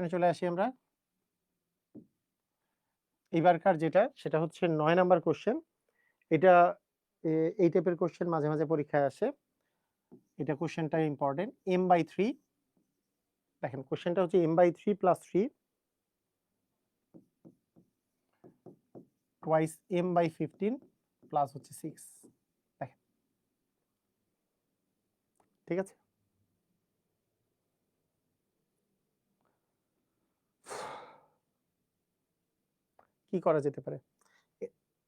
এখানে চলে আসি আমরা। এইবারকার যেটা, সেটা হচ্ছে নয় নাম্বার কোশ্চেন এটা এই টাইপের কোশ্চেন মাঝে মাঝে পরীক্ষায় আসে। এটা কোশ্চেনটা ইম্পর্টেন্ট এম বাই থ্রি দেখেন কোশ্চেনটা হচ্ছে M by three plus three twice M by fifteen plus হচ্ছে সিক্স দেখেন। ঠিক আছে? কি করা যেতে পারে?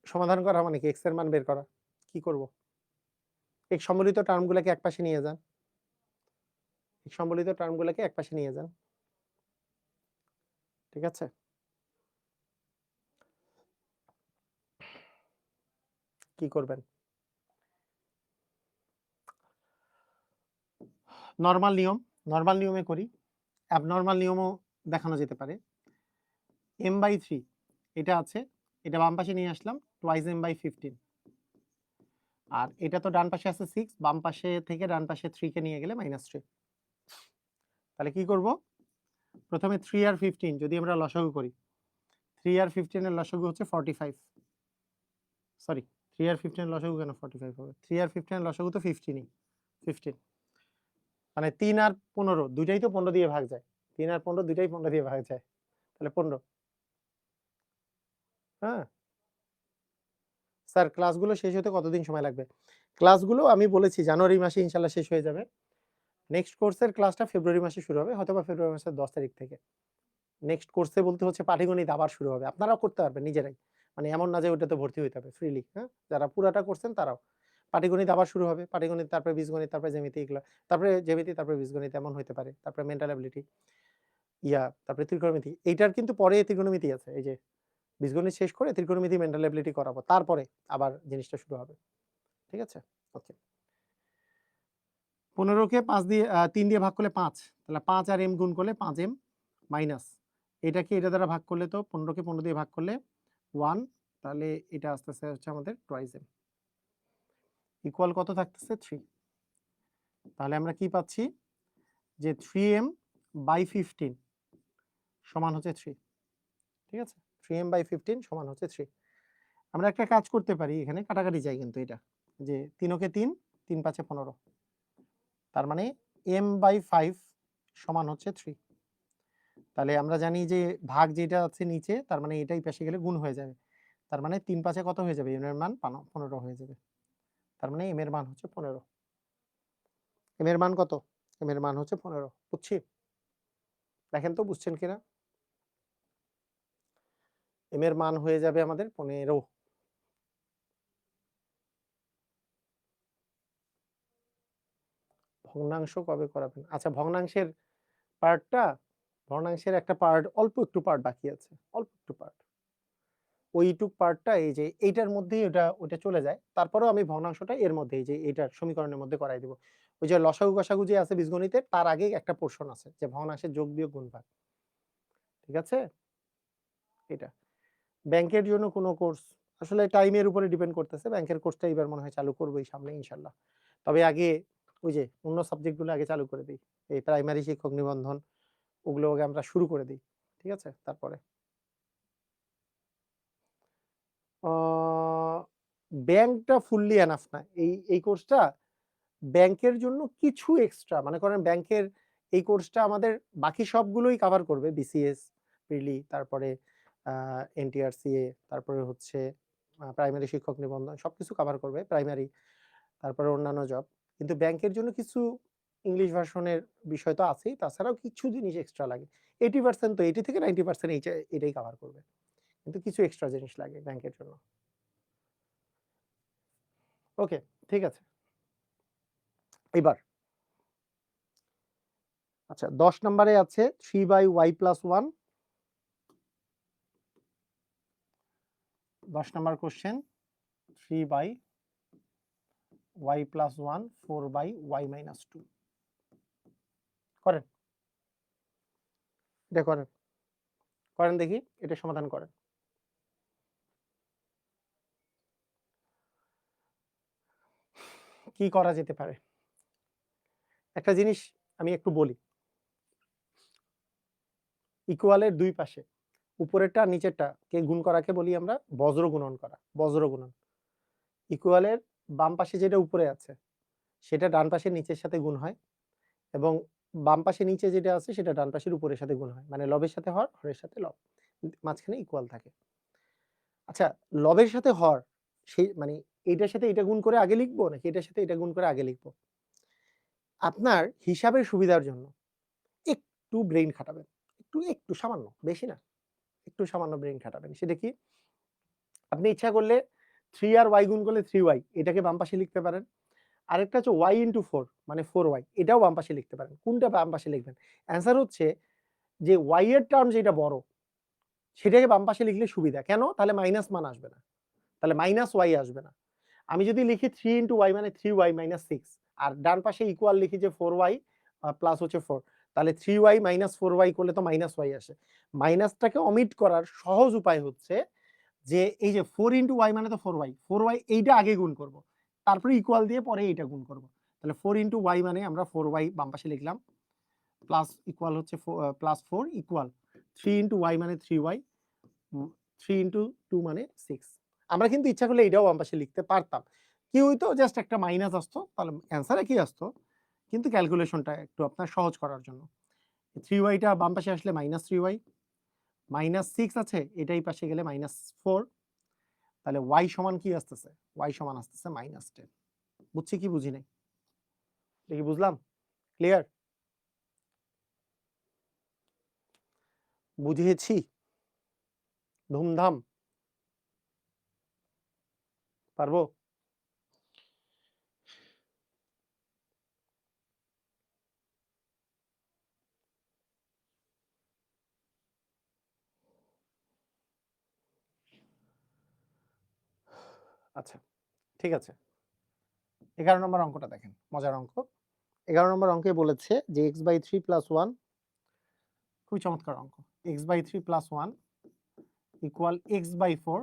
সমাধান করা মানে কি? এক্সের মান বের করা। কি করব? এক সম্বলিত টার্মগুলোকে একপাশে নিয়ে যান। এক সম্বলিত টার্মগুলোকে একপাশে নিয়ে যান। ঠিক আছে? কি করবেন? নর্মাল নিয়ম। নর্মাল নিয়মে করি। অ্যাবনর্মাল নিয়মও দেখানো যেতে পারে। এম বাই থ্রি এটা আছে। এটা বাম পাশে নিয়ে আসলাম টোয়াইজ এম বাই ফিফটিন আর এটা তো ডান পাশে আছে সিক্স বাম পাশে থেকে ডান পাশে থ্রিকে নিয়ে গেলে মাইনাস থ্রি তাহলে কি করব? প্রথমে থ্রি আর ফিফটিন যদি আমরা লসাগু করি। থ্রি আর ফিফটিনের লসাগু হচ্ছে ফর্টি ফাইভ সরি থ্রি আর ফিফটিনের লসাগু কেন ফর্টি ফাইভ হবে? থ্রি আর ফিফটিনের লসাগু তো ফিফটিনই ফিফটিন মানে তিন আর পনেরো, দুইটাই তো পনেরো দিয়ে ভাগ যায়। তিন আর পনেরো, দুইটাই পনেরো দিয়ে ভাগ যায়। তাহলে পনেরো। হ্যাঁ? স্যার, ক্লাসগুলো শেষ হতে কতদিন সময় লাগবে? ক্লাসগুলো আমি বলেছি, জানুয়ারি মাসে ইনশাল্লাহ শেষ হয়ে যাবে। নেক্সট কোর্সের ক্লাসটা ফেব্রুয়ারি মাসে শুরু হবে হয়তো বা ফেব্রুয়ারি মাসের দশ তারিখ থেকে। নেক্সট কোর্সে বলতে হচ্ছে পাটিগণিত আবার শুরু হবে। আপনারাও করতে পারবেন নিজেরাই। মানে এমন না যে ওটাতে ভর্তি হইতে হবে ফ্রিলি হ্যাঁ? যারা পুরাটা করছেন তারাও। পাটিগণিত আবার শুরু হবে, পাটিগণিত, তারপরে বীজগণিত, তারপরে জ্যামিতি এগুলো, তারপরে জ্যামিতি, তারপরে বীজগণিত, এমন হতে পারে। তারপরে মেন্টাল অ্যাবিলিটি ইয়া, তারপরে ত্রিকোণমিতি, এইটার কিন্তু পরে ত্রিকোণমিতি আছে, এই যে বীজগণিত শেষ করে ত্রিকোণমিতি মেন্টাল অ্যাবিলিটি করাবো, তারপরে আবার জিনিসটা শুরু হবে। ঠিক আছে? ওকে পনেরোকে পাঁচ দিয়ে তিন দিয়ে ভাগ করলে পাঁচ, তাহলে পাঁচ আর এম গুণ করলে পাঁচ এম মাইনাস এটাকে এটা দ্বারা ভাগ করলে তো পনেরোকে পনেরো দিয়ে ভাগ করলে ওয়ান তাহলে এটা আস্তে আস্তে হচ্ছে আমাদের টুয়াইস এম ইকুয়াল কত থাকতেছে? থ্রি তাহলে আমরা কি পাচ্ছি? যে থ্রি এম বাই ফিফটিন সমান হচ্ছে থ্রি ঠিক আছে? থ্রি এম বাই ফিফটিন সমান হচ্ছে থ্রি আমরা একটা কাজ করতে পারি, এখানে কাটাকাটি যায় কিন্তু এটা, যে তিনকে তিন তিন পাঁচে পনেরো। তার মানে এম বাই ফাইভ সমান হচ্ছে থ্রি তাহলে আমরা জানি যে ভাগ যেটা আছে নিচে, তার মানে এটাই পাশে গেলে গুণ হয়ে যাবে। তার মানে তিন পাঁচে কত হয়ে যাবে? এম এর মান পানো- পনেরো হয়ে যাবে। তার মানে এম এর মান হচ্ছে পনেরো। এম এর মান কত? এম এর মান হচ্ছে পনেরো। বুঝছি? দেখেন তো, বুঝছেন কিনা? এম এর মান হয়ে যাবে আমাদের পনেরো। ভগ্নাংশ কবে করাবেন? আচ্ছা ভগ্নাংশের পার্টটা, ভগ্নাংশের একটা পার্ট, অল্প একটু পার্ট বাকি আছে, অল্প একটু পার্ট। ওইটুক পার্টটা এই যে এইটার মধ্যেই ওটা ওটা চলে যায়। তারপরেও আমি ভগ্নাংশটা এর মধ্যে, এই যে এইটার সমীকরণের মধ্যে করাই দিব। ওই যে লসাগু গসাগু যে আছে বীজগণিতে, তার আগে একটা পোর্শন আছে যে ভগ্নাংশের যোগ বিয়োগ গুণভাগ ঠিক আছে? এটা। ব্যাংকের জন্য কোনো কোর্স, আসলে টাইমের উপরে ডিপেন্ড করতেছে। ব্যাংকের কোর্সটা এবার মনে হয় চালু করব এই সামনে, ইনশাল্লাহ। তবে আগে ওই যে অন্য সাবজেক্টগুলো আগে চালু করে দিই। এই প্রাইমারি শিক্ষক নিবন্ধন ওগুলো আগে আমরা শুরু করে দিই, ঠিক আছে? তারপরে। ব্যাংকটা ফুললি এনাফ না। এই এই কোর্সটা ব্যাংকের জন্য কিছু এক্সট্রা মানে করেন ব্যাংকের এই কোর্সটা আমাদের বাকি সবগুলোই কভার করবে বিসিএস প্রিলি তারপরে এনটিআরসিএ তারপরে হচ্ছে প্রাইমারি শিক্ষক নিবন্ধন, সবকিছু কভার করবে প্রাইমারি তারপরে অন্যান্য জব কিন্তু ব্যাংকের জন্য কিছু ইংলিশ ভার্সনের বিষয় তো আছেই, তাছাড়াও কিছু জিনিস এক্সট্রা লাগে। এইটি পার্সেন্ট তো এইটি থেকে নাইনটি পার্সেন্ট এটাই কভার করবে। কিন্তু কিছু এক্সট্রা জিনিস লাগে ব্যাংকের জন্য। ওকে ঠিক আছে। এবার আচ্ছা দশ নম্বরে আছে three by y plus one দশ number question three by y plus one four by y minus two করেন। এটা করেন। করেন দেখি, এটা সমাধান করেন। কি করা যেতে পারে? একটা জিনিস আমি একটু বলি। ইকুয়ালের দুই পাশে উপরেরটা, নিচেরটা, কে গুণ করাকে বলি আমরা? বজ্র গুণন করা, বজ্র গুণন। ইকুয়ালের বাম পাশে যেটা উপরে আছে, সেটা ডান পাশের নিচের সাথে গুণ হয় এবং বাম পাশে নিচে যেটা আছে, সেটা ডান পাশের উপরের সাথে গুণ হয়। মানে লবের সাথে হর, হরের সাথে লব। মাঝখানে ইকুয়াল থাকে। আচ্ছা লবের সাথে হর সেই মানে এটার সাথে এটা গুণ করে আগে লিখব, নাকি এটার সাথে এটা গুণ করে আগে লিখব? আপনার হিসাবের সুবিধার জন্য একটু ব্রেইন খাটাবেন। একটু একটু সামান্য, বেশি না। একটু সামান্য ব্রেইন খাটাবেন। সেটা কি? আপনি ইচ্ছা করলে থ্রি আর ওয়াই গুণ করলে থ্রি ওয়াই এটাকে বাম পাশে লিখতে পারেন। আরেকটা হচ্ছে ওয়াই ইন্টু ফোর মানে ফোর ওয়াই এটাও বাম পাশে লিখতে পারেন। কোনটা বাম পাশে লিখবেন? অ্যান্সার হচ্ছে যে ওয়াই এর টার্ম যেটা বড়, সেটাকে বাম পাশে লিখলে সুবিধা। কেন? তাহলে মাইনাস মান আসবে না। তাহলে মাইনাস ওয়াই আসবে না। আমি যদি লিখি থ্রি ইন্টু ওয়াই মানে থ্রি ওয়াই মাইনাস সিক্স আর ডান পাশে ইকুয়াল লিখি যে ফোর ওয়াই প্লাস হচ্ছে ফোর তাহলে three y minus four y করলে তো মাইনাস ওয়াই আসে। মাইনাসটাকে অমিট করার সহজ উপায় হচ্ছে যে, এই যে ফোর ইন্টু ওয়াই মানে তো ফোর ওয়াই ফোর ওয়াই এইটা আগে গুণ করব, তারপরে ইকুয়াল দিয়ে পরে এইটা গুণ করব। তাহলে ফোর ইন্টু ওয়াই মানে আমরা ফোর ওয়াই বাম পাশে লিখলাম প্লাস ইকুয়াল হচ্ছে plus four equal three into y মানে three y three into two মানে সিক্স আমরা কিন্তু ইচ্ছা করলে এটাও বাম পাশে লিখতে পারতাম। কি হইতো? জাস্ট একটা মাইনাস আসতো, তাহলে অ্যান্সারে কি আসতো। কিন্তু ক্যালকুলেশনটা একটু আপনার সহজ করার জন্য। থ্রি ওয়াইটা বাম পাশে আসলে minus three y minus six আছে, এটাই পাশে গেলে মাইনাস ফোর তাহলে ওয়াই সমান কি আসতেছে? ওয়াই সমান আসতেছে মাইনাস টেন বুঝছি কি, বুঝি নাই? দেখি বুঝলাম? ক্লিয়ার বুঝিয়েছি? ধুমধাম? পারব? আচ্ছা ঠিক আছে। এগারো নম্বর অঙ্কটা দেখেন, মজার অঙ্ক। এগারো নম্বর অঙ্কে বলেছে যে x by three plus one খুবই চমৎকার অঙ্ক। X by three plus one equal x by four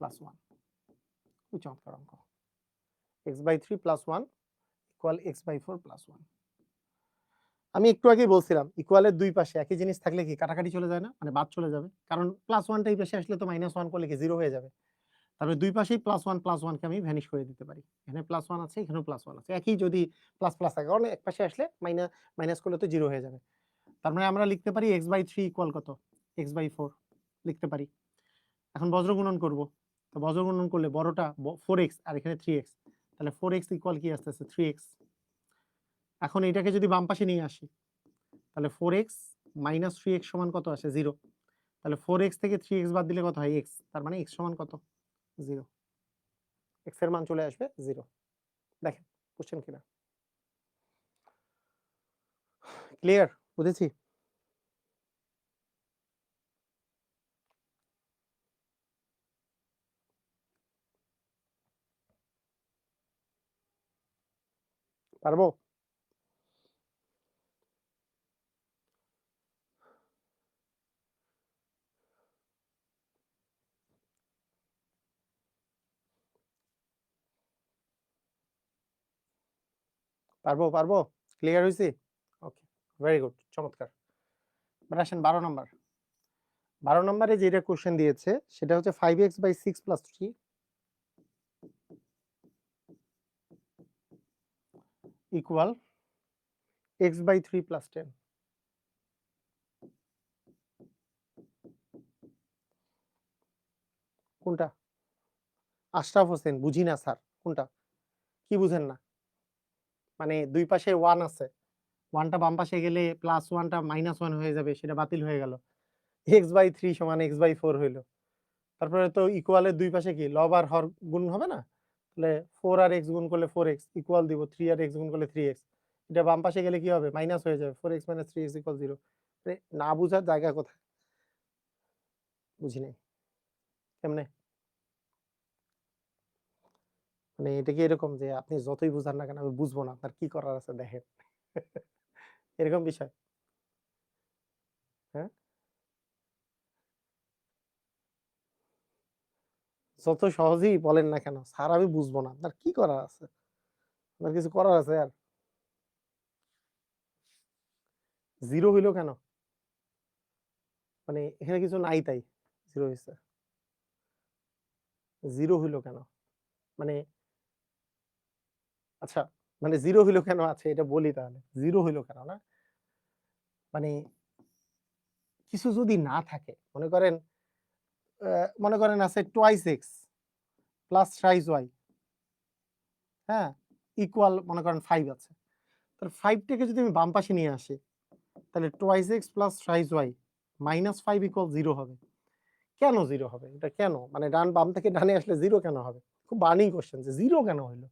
plus one খুবই চমৎকার অঙ্ক। X by three plus one equal x by four plus one আমি একটু আগেই বলছিলাম ইকুয়ালের দুই পাশে একই জিনিস থাকলে কি কাটাকাটি চলে যায় না? মানে বাদ চলে যাবে। কারণ প্লাস ওয়ানটা এই পাশে আসলে তো মাইনাস ওয়ান করলে কি জিরো হয়ে যাবে? তারপরে দুই পাশেই প্লাস ওয়ান প্লাস ওয়ানকে আমি ভ্যানিশ করে দিতে পারি। এখানে প্লাস ওয়ান আছে, এখানেও প্লাস ওয়ান আছে। একই যদি প্লাস প্লাস থাকে, কারণ এক পাশে আসলে মাইনাস মাইনাস করলে তো জিরো হয়ে যাবে। তার মানে আমরা লিখতে পারি এক্স বাই থ্রি ইকুয়াল কত? এক্স বাই ফোর লিখতে পারি। এখন বজ্র গুণন করব। তো বজ্র গুণন করলে বড়টা ফোর এক্স আর এখানে থ্রি এক্স তাহলে ফোর এক্স ইকুয়াল কি আসতেছে? থ্রি এক্স এখন এটাকে যদি বাম পাশে নিয়ে আসি, তাহলে four x minus three x সমান কত আসে? জিরো তাহলে ফোর এক্স থেকে থ্রি এক্স বাদ দিলে কত হয়? এক্স তার মানে এক্স সমান কত? জিরো। এক্সের মান চলে আসবে জিরো। দেখেন বুঝছেন কিনা? ক্লিয়ার বুঝেছি? পারব? পারব পারব? ক্লিয়ার হয়েছি ওকে ভেরি গুড চমৎকার। এবার আসেন বারো নম্বর। বারো নম্বরে যেটা কোশ্চেন দিয়েছে, সেটা হচ্ছে five x by six plus three equal x by three plus ten কোনটা? আশরাফ হোসেন, বুঝি না, স্যার। কোনটা? কি বুঝেন না? মানে দুই পাশে ওয়ান আছে। ওয়ানটা বাম পাশে গেলে প্লাস ওয়ানটা মাইনাস ওয়ান হয়ে যাবে, সেটা বাতিল হয়ে গেল। এক্স বাই থ্রি সমান এক্স বাই ফোর হইল। তারপরে তো ইকুয়ালের দুই পাশে কি? লব আর হর গুণ হবে না? তাহলে ফোর আর এক্স গুণ করলে ফোর এক্স ইকুয়াল দিব থ্রি আর এক্স গুণ করলে থ্রি এক্স এটা বাম পাশে গেলে কি হবে? মাইনাস হয়ে যাবে four x minus three x equal zero না বুঝার জায়গা কোথায়? বুঝি নাই কেমনে? মানে এটা কি এরকম যে আপনি যতই বুঝান না কেন আমি বুঝব না? আপনার কি করার আছে দেখেন? এরকম বিষয়? হ্যাঁ? যত সহজেই বলেন না কেন, স্যার, আমি বুঝব না। আপনার কি করার আছে? আপনার কিছু করার আছে আর? জিরো হইল কেন? মানে এখানে কিছু নাই তাই, জিরো হয়েছে জিরো হইল কেন? মানে আচ্ছা মানে জিরো হইল কেন? আছে এটা বলি তাহলে। জিরো হইল কেন না? মানে কিছু যদি না থাকে, মনে করেন মনে করেন আছে twice x plus thrice y হ্যাঁ? ইকুয়াল মনে করেন ফাইভ আছে। তাহলে ফাইভটাকে যদি আমি বাম পাশে নিয়ে আসি, তাহলে twice x plus size y minus five equal zero হবে। কেন জিরো হবে? এটা কেন? মানে ডান বাম থেকে ডানে আসলে জিরো কেন হবে? খুব বার্নিং কোশ্চেন যে জিরো কেন হইল?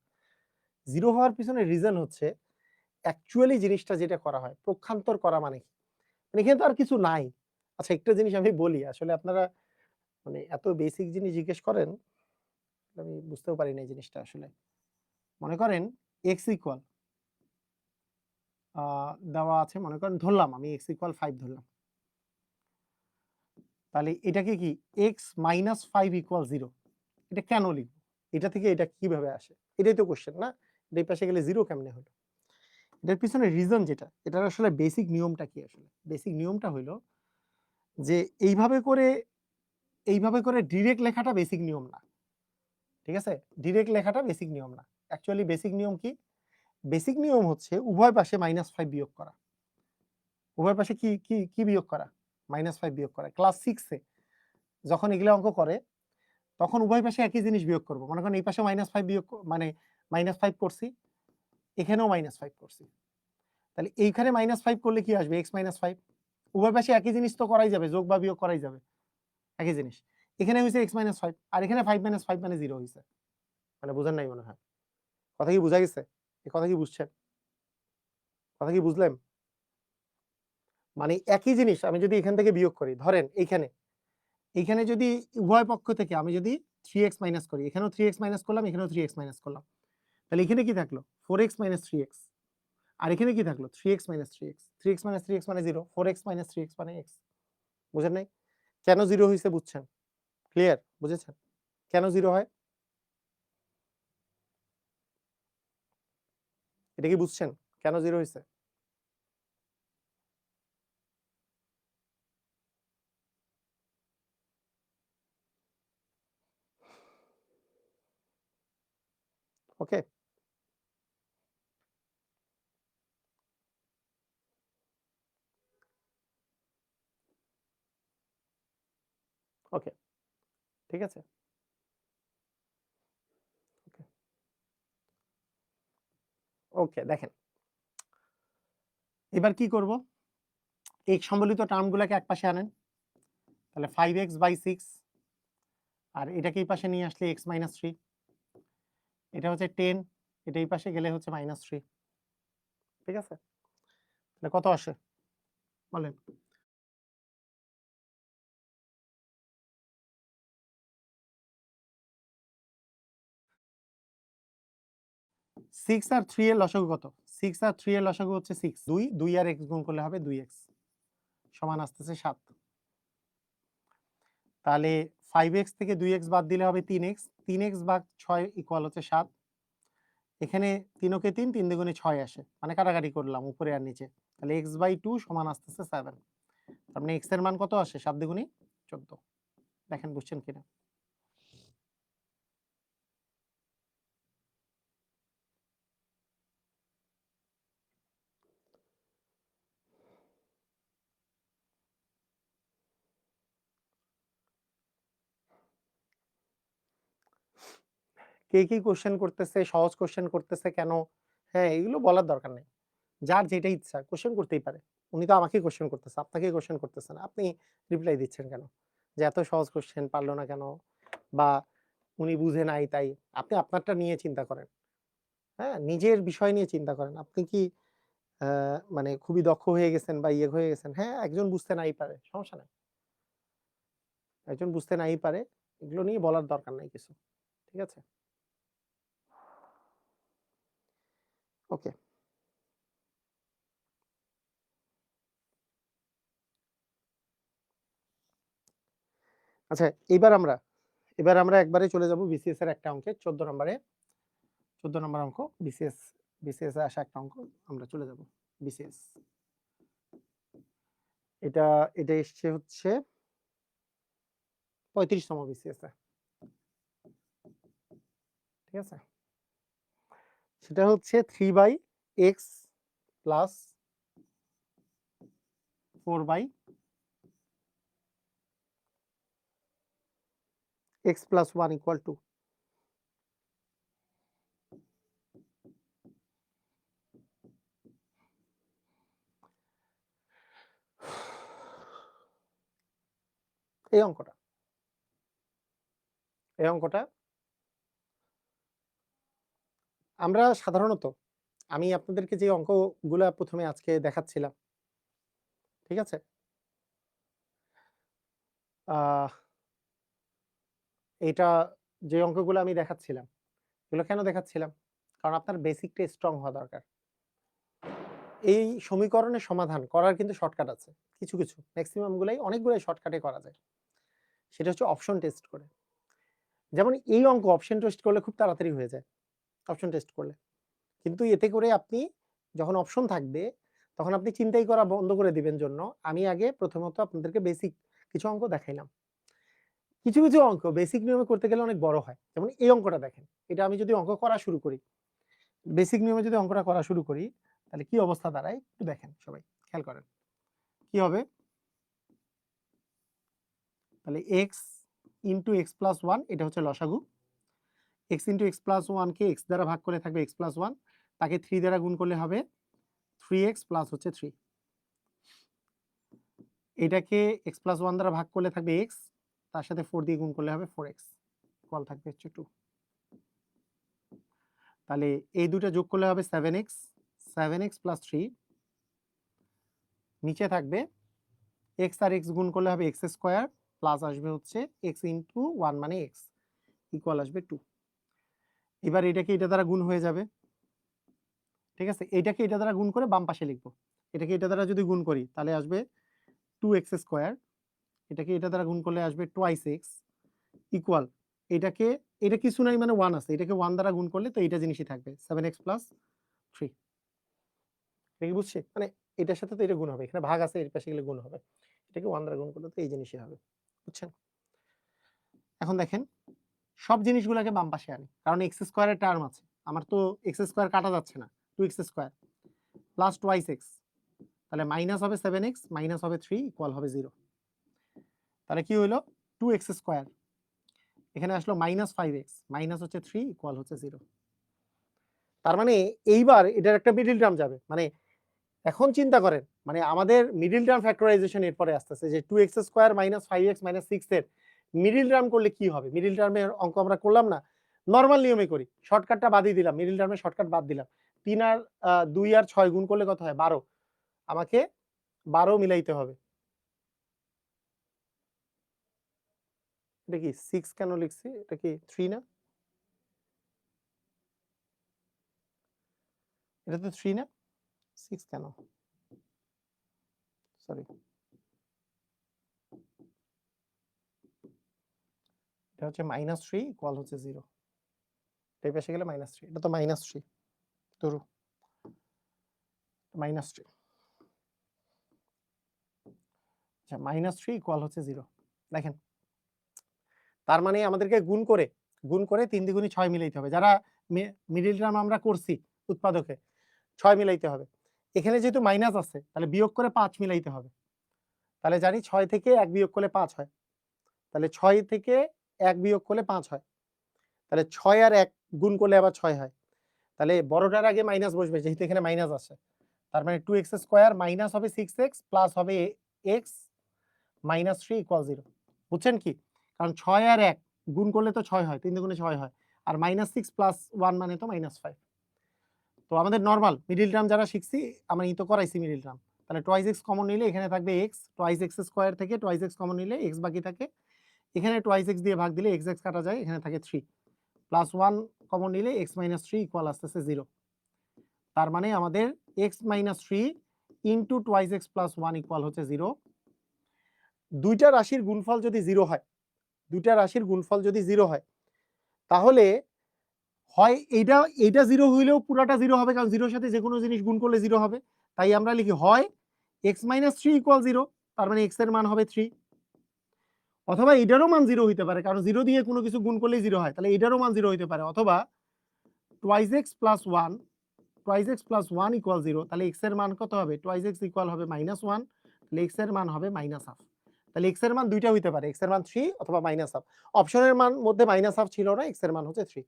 জিরো হওয়ার পিছনে রিজন হচ্ছে অ্যাকচুয়ালি জিনিসটা যেটা করা হয় পক্ষান্তর করা মানে কি? মানে এখানে তো আর কিছু নাই। আচ্ছা একটা জিনিস আমি বলি, আসলে আপনারা মানে এত বেসিক জিনিস জিজ্ঞেস করেন আমি বুঝতেও পারি না এই জিনিসটা আসলে। মনে করেন এক্স ইকুয়াল দেওয়া আছে, মনে করেন ধরলাম আমি এক্স ইকুয়াল ফাইভ ধরলাম। তাহলে এটাকে কি x minus five equal zero এটা কেন লিখব? এটা থেকে এটা কীভাবে আসে? এটাই তো কোশ্চেন না? এই পাশে গেলে জিরো কেমনে হলো? এটার পিছনে রিজন যেটা, এটার আসলে বেসিক নিয়মটা কি আসলে? বেসিক নিয়মটা হইল যে এইভাবে করে এইভাবে করে ডিরেক্ট লেখাটা বেসিক নিয়ম না। ঠিক আছে? ডিরেক্ট লেখাটা বেসিক নিয়ম না। অ্যাকচুয়ালি বেসিক নিয়ম কি? বেসিক নিয়ম হচ্ছে উভয় পাশে মাইনাস ফাইভ বিয়োগ করা। উভয় পাশে কি কি কি বিয়োগ করা? মাইনাস ফাইভ বিয়োগ করা। ক্লাস সিক্সে যখন এগুলো অঙ্ক করে, তখন উভয় পাশে একই জিনিস বিয়োগ করব। মনে করেন এই পাশে মাইনাস ফাইভ বিয়োগ মানে মাইনাস ফাইভ করছি, এখানেও মাইনাস ফাইভ করছি। তাহলে এইখানে মাইনাস ফাইভ করলে কি আসবে? এক্স মাইনাস ফাইভ উভয় পাশে একই জিনিস তো করাই যাবে, যোগ বা বিয়োগ করাই যাবে। একই জিনিস। এখানে হয়েছে এক্স মাইনাস ফাইভ আর এখানে ফাইভ মাইনাস ফাইভ মানে জিরো হয়েছে মানে বোঝার নাই মনে হয়। কথা কি বোঝা গেছে? এই কথা কি বুঝছেন? কথা কি বুঝলেন? মানে একই জিনিস, আমি যদি এখান থেকে বিয়োগ করি, ধরেন এইখানে। এইখানে যদি উভয় পক্ষ থেকে আমি যদি থ্রি এক্স মাইনাস করি, এখানেও থ্রি এক্স মাইনাস করলাম, এখানেও থ্রি এক্স মাইনাস করলাম। তাহলে এখানে কি থাকল? Four x minus three x আর এখানে কি থাকল? Three x minus three x three x minus three x মানে zero four x minus three x মানে এক্স বুঝেন নাই? কেন জিরো হয়েছে বুঝছেন? ক্লিয়ার বুঝেছেন? কেন জিরো হয়? এটা কি বুঝছেন? কেন জিরো হয়েছে ওকে ওকে ঠিক আছে? ওকে দেখেন। এবার কি করব? এই সম্বলিত টার্মগুলোকে এক পাশে আনেন। তাহলে ফাইভ এক্স বাই সিক্স আর এটাকে এই পাশে নিয়ে আসলে এক্স মাইনাস থ্রি এটা হচ্ছে টেন এটা এই পাশে গেলে হচ্ছে মাইনাস থ্রি ঠিক আছে? তাহলে কত আসে? বলেন। সিক্স আর থ্রি এর লসাগু কত? সিক্স আর থ্রি এর লসাগু হচ্ছে সিক্স দুই দুই আর এক্স গুণ করলে হবে দুই এক্স সমান আসতেছে সাত। তাহলে ফাইভ এক্স থেকে দুই এক্স বাদ দিলে হবে তিন এক্স তিন এক্স ভাগ ছয় ইকুয়াল হচ্ছে সাত। এখানে তিনকে তিন তিন দুগুণে ছয় আসে। মানে কাটাকাটি করলাম, উপরে আর নিচে। তাহলে এক্স বাই টু সমান আসতেছে সেভেন তার মানে এক্সের মান কত আসে? সাত দুগুণে চোদ্দ। দেখেন বুঝছেন কিনা? কে কি কোশ্চেন করতেছে, সহজ কোশ্চেন করতেছে কেন? হ্যাঁ এগুলো বলার দরকার নেই। যার যেটা ইচ্ছা কোশ্চেন করতেই পারে। উনি তো আমাকে কোশ্চেন করতেছে, আপনাকে কোশ্চেন করতেছে না। আপনি রিপ্লাই দিচ্ছেন কেন? যে এত সহজ কোশ্চেন পারল না কেন? বা উনি বুঝে নাই তাই। আপনি আপনারটা নিয়ে চিন্তা করেন। হ্যাঁ নিজের বিষয় নিয়ে চিন্তা করেন। আপনি কি মানে খুবই দক্ষ হয়ে গেছেন বা ইয়ে হয়ে গেছেন? হ্যাঁ একজন বুঝতে নাই পারে, সমস্যা নাই। একজন বুঝতে নাই পারে, এগুলো নিয়ে বলার দরকার নাই কিছু। ঠিক আছে? ওকে আচ্ছা এবার আমরা এবার আমরা একবারে চলে যাব বিসিএস এর একটা অঙ্কে, চোদ্দ নম্বরে, চোদ্দ নম্বর অঙ্ক বিসিএস বিসিএস এর আসা একটা অঙ্ক, আমরা চলে যাব বিসিএস এটা এটা এসছে হচ্ছে পঁয়ত্রিশতম বিসিএস ঠিক আছে? সেটা হচ্ছে three by x plus four by x plus one equal two এই অঙ্কটা। এই অঙ্কটা আমরা সাধারণত, আমি আপনাদেরকে যে অঙ্কগুলা প্রথমে আজকে দেখাচ্ছিলাম, ঠিক আছে? এটা যে অঙ্কগুলো আমি দেখাচ্ছিলাম, এগুলো কেন দেখাচ্ছিলাম? কারণ আপনার বেসিকটা স্ট্রং হওয়া দরকার। এই সমীকরণের সমাধান করার কিন্তু শর্টকাট আছে, কিছু কিছু। ম্যাক্সিমাম গুলাই অনেকগুলাই শর্টকাটে করা যায়। সেটা হচ্ছে অপশন টেস্ট করে। যেমন এই অঙ্ক অপশন টেস্ট করলে খুব তাড়াতাড়ি হয়ে যায়। অপশন টেস্ট করলে কিন্তু এতে করে আপনি যখন অপশন থাকবে, তখন আপনি চিন্তাই করা বন্ধ করে দিবেন জন্য আমি আগে প্রথমত আপনাদেরকে বেসিক কিছু অঙ্ক দেখাইলাম। কিছু কিছু অঙ্ক বেসিক নিয়মে করতে গেলে অনেক বড় হয়। যেমন এই অঙ্কটা দেখেন, এটা আমি যদি অঙ্ক করা শুরু করি বেসিক নিয়মে যদি অঙ্কটা করা শুরু করি, তাহলে কি অবস্থা দাঁড়ায় একটু দেখেন সবাই, খেয়াল করেন। কি হবে? তাহলে x into x plus one এটা হচ্ছে লসাগু। এক্স ইন্টু এক্স প্লাস ওয়ানকে এক্স দ্বারা ভাগ করে থাকবে এক্স প্লাস ওয়ান তাকে থ্রি দ্বারা গুণ করলে হবে থ্রি এক্স প্লাস হচ্ছে থ্রি এটাকে এক্স প্লাস ওয়ান দ্বারা ভাগ করলে থাকবে এক্স তার সাথে ফোর দিয়ে গুণ করলে হবে ফোর এক্স কল থাকবে হচ্ছে টু তাহলে এই দুটো যোগ করলে হবে seven x seven x plus three নিচে থাকবে এক্স আর এক্স গুণ করলে হবে এক্স স্কোয়ার প্লাস আসবে হচ্ছে এক্স ইন্টু ওয়ান মানে এক্স ইকুয়াল আসবে টু এবার এটাকে এটা দ্বারা গুণ হয়ে যাবে। ঠিক আছে? এটাকে এটা দ্বারা গুণ করে বাম পাশে লিখব। এটাকে এটা দ্বারা যদি গুণ করি, তাহলে আসবে টু এক্স স্কোয়ার এটাকে এটা দ্বারা গুণ করলে আসবে টোয়াইস এক্স ইকুয়াল এটাকে, এটা কিছু নাই মানে ওয়ান আছে। এটাকে ওয়ান দ্বারা গুণ করলে তো এইটা জিনিসই থাকবে। সেভেন এক্স প্লাস থ্রি এটা কি বুঝছে? মানে এটার সাথে তো এটা গুণ হবে। এখানে ভাগ আছে, এর পাশে গেলে গুণ হবে। এটাকে ওয়ান দ্বারা গুণ করলে তো এই জিনিসই হবে। বুঝছেন? এখন দেখেন সব জিনিসগুলোকে বাম পাশে আনি। কারণ এক্স স্কোয়ারের টার্ম আছে। আমার তো এক্স স্কোয়ার কাটা যাচ্ছে না। Two x square plus twice x তাহলে মাইনাস হবে সেভেন এক্স মাইনাস হবে থ্রি ইকুয়াল হবে জিরো তাহলে কি হইল? টু এক্স স্কোয়ার এখানে আসলো মাইনাস ফাইভ এক্স মাইনাস হচ্ছে থ্রি ইকুয়াল হচ্ছে জিরো তার মানে এইবার এটার একটা মিডিল টার্ম যাবে। মানে এখন চিন্তা করেন মানে আমাদের মিডিল টার্ম ফ্যাক্টরাইজেশন এরপরে আসতেছে যে two x square minus five x minus six এর মিডিল টার্ম করলে কি হবে? মিডিল টার্মের অঙ্ক আমরা করলাম না। নর্মাল নিয়মে করি। শর্টকাটটা বাদই দিলাম। মিডিল টার্মে শর্টকাট বাদ দিলাম। তিন আর দুই আর ছয় গুণ করলে কত হয়? বারো। আমাকে বারো মিলাইতে হবে। এটা কি সিক্স কেন লিখছি? এটা কি থ্রি না? এটা তো থ্রি না? সিক্স কেন? সরি এটা হচ্ছে মাইনাস থ্রি ইকুয়াল হচ্ছে জিরো এই পাশে গেলে মাইনাস থ্রি এটা তো মাইনাস থ্রি ধরু। মাইনাস থ্রি আচ্ছা মাইনাস থ্রি ইকুয়াল হচ্ছে জিরো দেখেন, তার মানে আমাদেরকে গুণ করে গুণ করে তিন দ্বিগুণী ছয় মিলাইতে হবে। যারা মিডিল টার্ম আমরা করছি উৎপাদকে, ছয় মিলাইতে হবে। এখানে যেহেতু মাইনাস আছে, তাহলে বিয়োগ করে পাঁচ মিলাইতে হবে। তাহলে জানি ছয় থেকে এক বিয়োগ করলে পাঁচ হয়। তাহলে ছয় থেকে এক বিয়োগ করলে পাঁচ হয়। তাহলে ছয় আর এক গুণ করলে আবার ছয় হয়। তাহলে বড়টার আগে মাইনাস বসবে, যেহেতু এখানে মাইনাস আছে। তার মানে টু এক্স স্কোয়ার মাইনাস হবে সিক্স এক্স প্লাস হবে x minus three equal zero বুঝছেন কি? কারণ ছয় আর এক গুণ করলে তো ছয় হয়, তিন দুগুণে ছয় হয়। আর মাইনাস সিক্স প্লাস ওয়ান মানে তো মাইনাস ফাইভ তো আমাদের নর্মাল মিডিল টার্ম যারা শিখছি, আমরা ই তো করাইছি মিডিল টার্ম তাহলে টোয়াইস এক্স কমন নিলে এখানে থাকবে এক্স টোয়াইস এক্স স্কোয়ার থেকে টোয়াইস এক্স কমন নিলে এক্স বাকি থাকে এখানে টোয়াইস এক্স দিয়ে ভাগ দিলে এক্স এক্স কাটা যায়, এখানে থাকে থ্রি প্লাস ওয়ান কমন নিলে এক্স মাইনাস থ্রি ইকুয়াল আসতেছে জিরো তার মানে আমাদের x minus three into twice x plus one equal হচ্ছে জিরো দুইটা রাশির গুণফল যদি জিরো হয়, দুইটা রাশির গুণফল যদি জিরো হয়, তাহলে হয় এইটা এইটা জিরো হইলেও পুরাটা জিরো হবে, কারণ জিরোর সাথে যে কোনো জিনিস গুণ করলে জিরো হবে। তাই আমরা লিখি হয় x minus three equal zero তার মানে এক্সের মান হবে থ্রি অথবা এটারও মান জিরো হইতে পারে, কারণ জিরো দিয়ে কোনো কিছু গুণ করলেই জিরো হয়, তাহলে এটারও মান জিরো হইতে পারে। অথবা twice x plus one twice x plus one equal zero তাহলে এক্সের মান কত হবে? টোয়াইজ এক্স ইকুয়াল হবে মাইনাস ওয়ান তাহলে এক্সের মান হবে মাইনাস হাফ তাহলে এক্সের মান দুইটা হইতে পারে এক্সের মান থ্রি অথবা মাইনাস হাফ অপশনের মান মধ্যে মাইনাস হাফ ছিল না এক্সের মান হচ্ছে থ্রি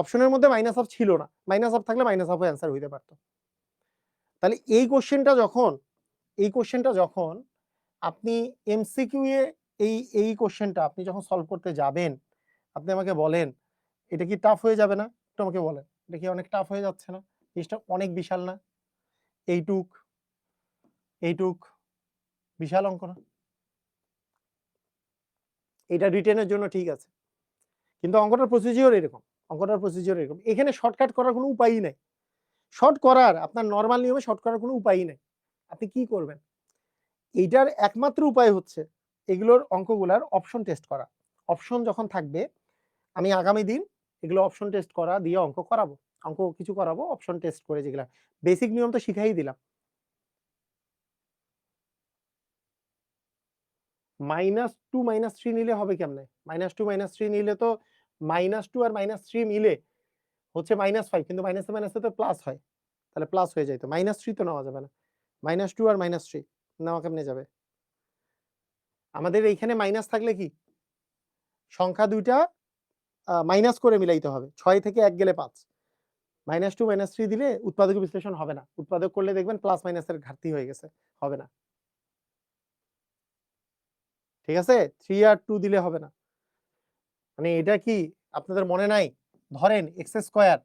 অপশনের মধ্যে মাইনাস হাফ ছিল না মাইনাস হাফ থাকলে মাইনাস হাফ অ্যান্সার হইতে পারতো। তাহলে এই কোশ্চেনটা যখন, এই কোশ্চেনটা যখন আপনি এমসিকিউ এ এই এই কোশ্চেনটা আপনি যখন সলভ করতে যাবেন, আপনি আমাকে বলেন, এটা কি টাফ হয়ে যাবে না? একটু আমাকে বলেন, এটা কি অনেক টাফ হয়ে যাচ্ছে না? জিনিসটা অনেক বিশাল না? এইটুক এইটুক বিশাল অঙ্ক না? এটা রিটেনের জন্য ঠিক আছে। কিন্তু অঙ্কটার প্রসিজিওর এরকম, অঙ্কটার প্রসিজিওর এরকম। এখানে শর্টকাট করার কোনো উপায়ই নাই। শর্ট করার, আপনার নর্মাল নিয়মে শর্ট করার কোনো উপায়ই নাই। আপনি কি করবেন? এইটার একমাত্র উপায় হচ্ছে এগুলোর অঙ্কগুলার অপশন টেস্ট করা। অপশন যখন থাকবে, আমি আগামী দিন এগুলো অপশন টেস্ট করা দিয়ে অঙ্ক করাবো। অঙ্ক কিছু করাবো অপশন টেস্ট করে যেগুলো। বেসিক নিয়ম তো শিখাই দিলাম। মাইনাস টু মাইনাস থ্রি নিলে হবে কেমনে? মাইনাস টু মাইনাস থ্রি নিলে তো মাইনাস টু আর মাইনাস থ্রি মিলে হচ্ছে মাইনাস ফাইভ কিন্তু মাইনাসে মাইনাসে তো প্লাস হয়। তাহলে প্লাস হয়ে যায় তো মাইনাস থ্রি তো নেওয়া যাবে না। মাইনাস টু আর মাইনাস থ্রি নেওয়া কেমনে যাবে? আমাদের এইখানে মাইনাস থাকলে কি? সংখ্যা দুইটা মাইনাস করে মিলাইতে হবে। ছয় থেকে এক গেলে পাঁচ। মাইনাস টু মাইনাস থ্রি দিলে উৎপাদক বিশ্লেষণ হবে না। উৎপাদক করলে দেখবেন প্লাস মাইনাসের ঘাটতি হয়ে গেছে। হবে না। ঠিক আছে? থ্রি আর টু দিলে হবে না। মানে এটা কি আপনাদের মনে নাই? ধরেন এক্স স্কোয়ার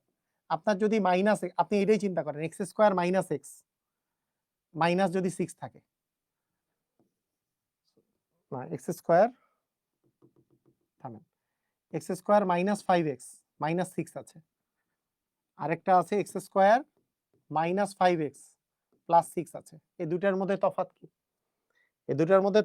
আপনার যদি মাইনাস আপনি এটাই চিন্তা করেন x square minus x minus যদি সিক্স থাকে। না এক্স স্কোয়ার থামেন x square minus five x minus six আছে। আরেকটা আছে x square minus five x plus six আছে। এই দুটার মধ্যে তফাৎ কি? এই দুটার মধ্যে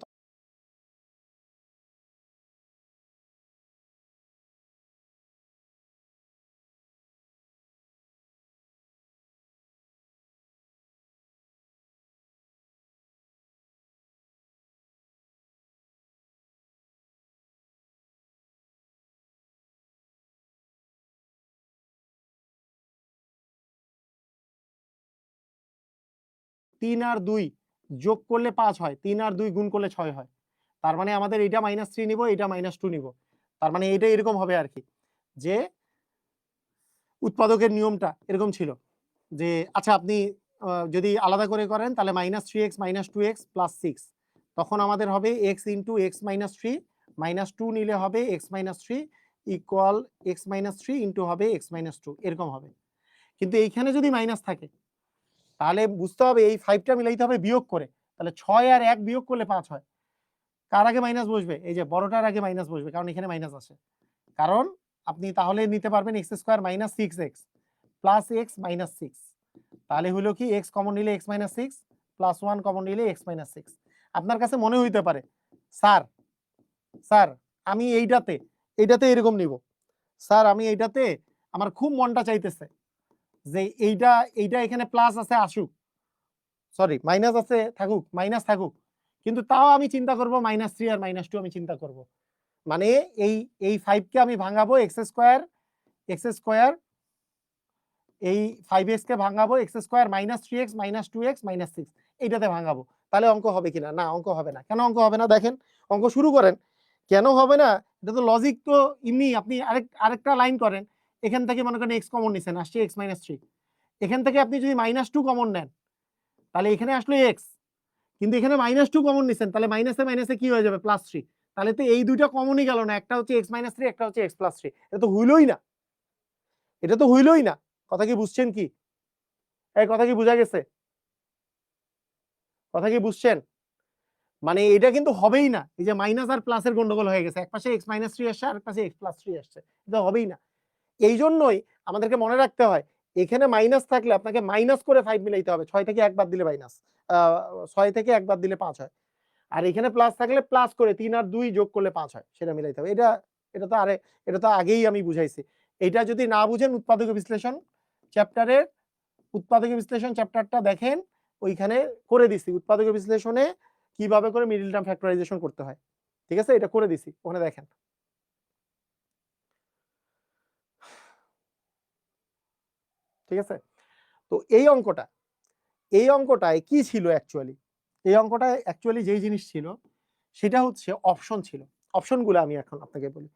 তিন আর দুই যোগ করলে পাঁচ হয়, তিন আর দুই গুণ করলে ছয় হয়। তার মানে আমাদের এটা মাইনাস থ্রি নিব এটা মাইনাস টু নিব। তার মানে এটা এরকম হবে আর কি। যে উৎপাদকের নিয়মটা এরকম ছিল। যে আচ্ছা আপনি যদি আলাদা করে করেন, তাহলে minus three x minus two x plus six তখন আমাদের হবে x into x minus three minus two নিলে হবে x minus three equal x minus three into হবে এক্স মাইনাস টু এরকম হবে। কিন্তু এইখানে যদি মাইনাস থাকে তাহলে বুঝতে হবে এই ফাইভটা মিলাইতে হবে বিয়োগ করে। তাহলে ছয় আর এক বিয়োগ করলে পাঁচ হয়। কার আগে মাইনাস বসবে? এই যে বড়টার আগে মাইনাস বসবে, কারণ এখানে মাইনাস আছে। কারণ আপনি তাহলে নিতে পারবেন x square minus six x plus x minus six তাহলে হলো কি এক্স কমন নিলে x minus six plus one common নিলে এক্স মাইনাস সিক্স আপনার কাছে মনে হইতে পারে, স্যার স্যার, আমি এইটাতে এইটাতে এরকম নিব। স্যার, আমি এইটাতে, আমার খুব মনটা চাইতেছে। যে এইটা এইটা এখানে প্লাস আছে, আসুক। সরি মাইনাস আছে, থাকুক মাইনাস থাকুক। কিন্তু তাও আমি চিন্তা করব মাইনাস থ্রি আর মাইনাস টু আমি চিন্তা করব। মানে এই এই ফাইভকে আমি ভাঙাবো এক্স স্কোয়ার এক্স স্কোয়ার এই ফাইভ এক্স কে ভাঙাবো x square minus three x minus two x minus six এইটাতে ভাঙাবো। তাহলে অঙ্ক হবে কিনা? না, অঙ্ক হবে না। কেন অঙ্ক হবে না? দেখেন, অঙ্ক শুরু করেন। কেন হবে না? এটা তো লজিক তো এমনি আপনি আরেক, আরেকটা লাইন করেন। এখান থেকে মনে করেন এক্স কমন নিছেন, আসছে এক্স মাইনাস থ্রি এখান থেকে আপনি যদি মাইনাস টু কমন নেন, তাহলে এখানে আসলো এক্স কিন্তু এখানে মাইনাস টু কমন নিছেন, তাহলে মাইনাসে মাইনাসে কি হয়ে যাবে? প্লাস থ্রি তাহলে তো এই দুইটা কমনই গেল না, একটা হচ্ছে এক্স মাইনাস থ্রি একটা হচ্ছে এক্স প্লাস থ্রি এটা তো হইলই না। এটা তো হইলই না। কথা কি বুঝছেন কি? এই কথা কি বোঝা গেছে? কথা কি বুঝছেন? মানে এটা কিন্তু হবেই না। এই যে মাইনাস আর প্লাসের গন্ডগোল হয়ে গেছে। এক পাশে এক্স মাইনাস থ্রি আসছে আর এক পাশে এক্স প্লাস থ্রি আসছে। এটা হবেই না। এই জন্যই আমাদেরকে মনে রাখতে হয়, এখানে মাইনাস থাকলে আপনাকে মাইনাস করে ফাইভ মিলাইতে হবে, ছয় থেকে একবার দিলে মাইনাস ছয় থেকে একবার দিলে পাঁচ হয়। আর এখানে প্লাস থাকলে প্লাস করে তিন আর দুই যোগ করলে পাঁচ হয়, সেটা মিলাইতে হবে। এটা এটা তো আরে, এটা তো আগেই আমি বুঝাইছি। এটা যদি না বুঝেন উৎপাদক বিশ্লেষণ চ্যাপ্টারের উৎপাদক বিশ্লেষণ চ্যাপ্টারটা দেখেন, ওইখানে করে দিছি। উৎপাদক বিশ্লেষণে কীভাবে করে মিডিল টার্ম ফ্যাক্টরাইজেশন করতে হয়। ঠিক আছে? এটা করে দিছি, ওখানে দেখেন। ঠিক আছে? তো এই অঙ্কটা, এই অঙ্কটায় কি ছিল অ্যাকচুয়ালি এই অঙ্কটায় অ্যাকচুয়ালি যেই জিনিস ছিল, সেটা হচ্ছে অপশন ছিল। অপশনগুলো আমি এখন আপনাকে বলি।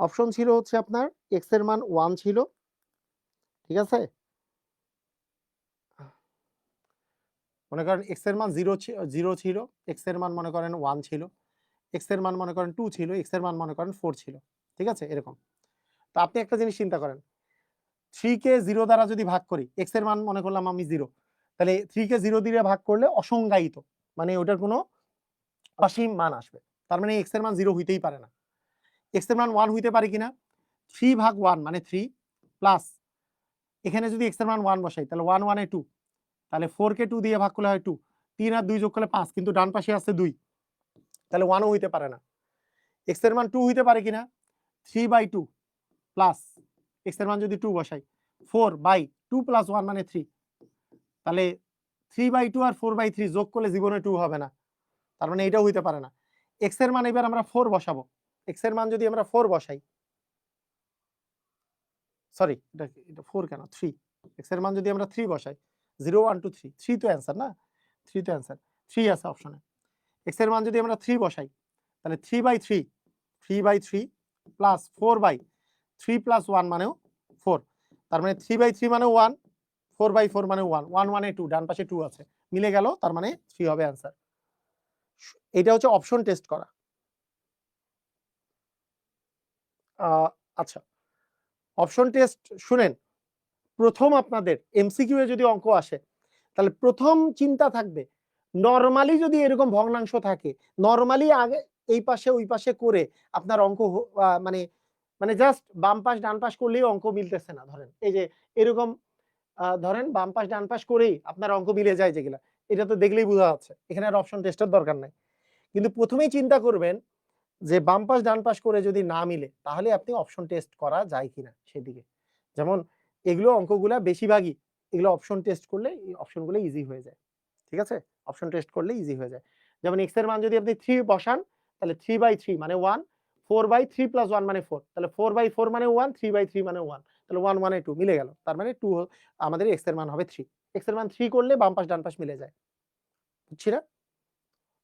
অপশন ছিল হচ্ছে আপনার এক্সের মান ওয়ান ছিল, ঠিক আছে? মনে করেন এক্সের মান জিরো জিরো ছিল এক্সের মান মনে করেন ওয়ান ছিল এক্সের মান মনে করেন টু ছিল এক্সের মান মনে করেন ফোর ছিল, ঠিক আছে? এরকম। তো আপনি একটা জিনিস চিন্তা করেন থ্রি কে জিরো দ্বারা যদি ভাগ করি এক্সের মান মনে করলাম আমি জিরো তাহলে থ্রি কে জিরো দিয়ে ভাগ করলে অসংজ্ঞায়িত মানে ওটার কোনো অসীম মান আসবে। তার মানে এক্সের মান জিরো হইতেই পারে না। এক্সের মান ওয়ান হইতে পারে কিনা? থ্রি ভাগ ওয়ান মানে থ্রি প্লাস এখানে যদি এক্সের মান ওয়ান বসাই, তাহলে ওয়ান ওয়ানে টু তাহলে ফোর কে টু দিয়ে ভাগ করলে হয় টু তিন আর দুই যোগ করলে পাঁচ, কিন্তু ডান পাশে আছে দুই, তাহলে ওয়ানও হইতে পারে না। এক্সের মান টু হইতে পারে কিনা? থ্রি বাই টু প্লাস এক্সের মান যদি টু বসাই four by two plus one মানে থ্রি তাহলে থ্রি বাই টু আর ফোর বাই থ্রি যোগ করলে জীবনে টু হবে না। তার মানে এটাও হইতে পারে না। এক্সের মান এবার আমরা ফোর বসাবো। এক্সের মান যদি আমরা ফোর বসাই সরি এটা এটা ফোর কেন? থ্রি এক্সের মান যদি আমরা থ্রি বসাই zero one two three three তো অ্যান্সার না? থ্রি তো অ্যান্সার থ্রি আছে অপশনে এক্সের মান যদি আমরা থ্রি বসাই, তাহলে three by three three by three plus four by three plus one মানেও ফোর তার মানে থ্রি বাই থ্রি মানে ওয়ান ফোর বাই ফোর মানে ওয়ান ওয়ান মানে টু ডান পাশে টু আছে। মিলে গেল, তার মানে থ্রি হবে অ্যান্সার এটা হচ্ছে অপশন টেস্ট করা। আচ্ছা। অপশন টেস্ট শুনেন, প্রথম আপনাদের এমসিকিউ এ যদি অঙ্ক আসে, তাহলে প্রথম চিন্তা থাকবে নরমালি যদি এরকম ভগ্নাংশ থাকে নর্মালি আগে এই পাশে, ওই পাশে করে আপনার অঙ্ক মানে মানে জাস্ট বাম পাশ, ডান পাশ করলেই অঙ্ক মিলতেছে না, ধরেন। এই যে এরকম ধরেন বাম পাশ, ডান পাশ করেই আপনার অঙ্ক মিলে যায় যেগুলা। এটা তো দেখলেই বোঝা যাচ্ছে। এখানে আর অপশন টেস্টের দরকার নাই। কিন্তু প্রথমেই চিন্তা করবেন যে বাম পাশ, ডান পাশ করে যদি না মিলে, তাহলে আপনি অপশন টেস্ট করা যায় কিনা সেদিকে। যেমন এগুলো অঙ্কগুলা বেশিরভাগই, এগুলো অপশন টেস্ট করলে অপশনগুলো ইজি হয়ে যায়। ঠিক আছে? অপশন টেস্ট করলে ইজি হয়ে যায়। যেমন এক্সের মান যদি আপনি থ্রি বসান, তাহলে থ্রি বাই থ্রি মানে one four by three plus one মানে ফোর। তাহলে ফোর বাই ফোর মানে ওয়ান, থ্রি বাই থ্রি মানে ওয়ান। তাহলে ওয়ান, ওয়ানে টু মিলে গেল। তার মানে টু আমাদের এক্সের মান হবে থ্রি। এক্সের মান থ্রি করলে বাম পাশ, ডান পাশ মিলে যায়। বুঝছি না?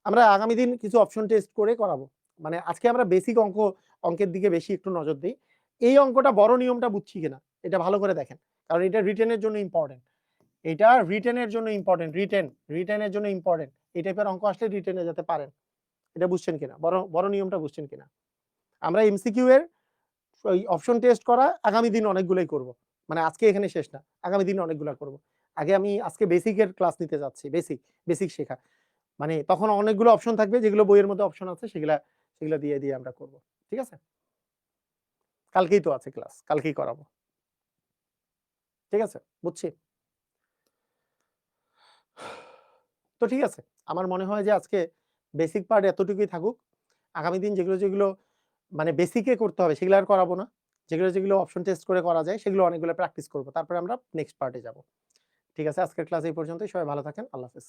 আমরা আগামী দিন কিছু অপশন টেস্ট করে করাবো। মানে আজকে আমরা বেসিক অঙ্ক, অঙ্কের দিকে বেশি একটু নজর দিই। এই অঙ্কটা বড় নিয়মটা বুঝছি কিনা? এটা ভালো করে দেখেন। কারণ এটা রিটেনের জন্য ইম্পর্টেন্ট এটা রিটেনের জন্য ইম্পর্টেন্ট রিটেন রিটেনের জন্য ইম্পর্টেন্ট এই টাইপের অঙ্ক আসলে রিটেনে যেতে পারেন। এটা বুঝছেন কিনা? বড় বড় নিয়মটা বুঝছেন কিনা? আমরা এমসিকিউ এর ওই অপশন টেস্ট করা আগামী দিন অনেকগুলোই করব। মানে আজকে এখানে শেষ না, আগামী দিন অনেকগুলো করব। আগে আমি আজকে বেসিকের ক্লাস নিতে যাচ্ছি বেসিক বেসিক শেখা। মানে তখন অনেকগুলো অপশন থাকবে, যেগুলো বইয়ের মধ্যে অপশন আছে, সেগুলা, সেগুলো দিয়ে দিয়ে আমরা করব। ঠিক আছে? কালকেই তো আছে ক্লাস কালকেই করাবো। ঠিক আছে? বুঝছি? তো ঠিক আছে। আমার মনে হয় যে আজকে বেসিক পার্ট এতটুকুই থাকুক। আগামী দিন যেগুলো যেগুলো মানে বেসিকে করতে হবে, সেগুলো আর করাবো না। যেগুলো যেগুলো অপশন টেস্ট করে করা যায়, সেগুলো অনেকগুলো প্র্যাকটিস করব। তারপরে আমরা নেক্সট পার্টে যাব। ঠিক আছে? আজকের ক্লাস এই পর্যন্তই। সবাই ভালো থাকেন। আল্লাহ হাফেজ।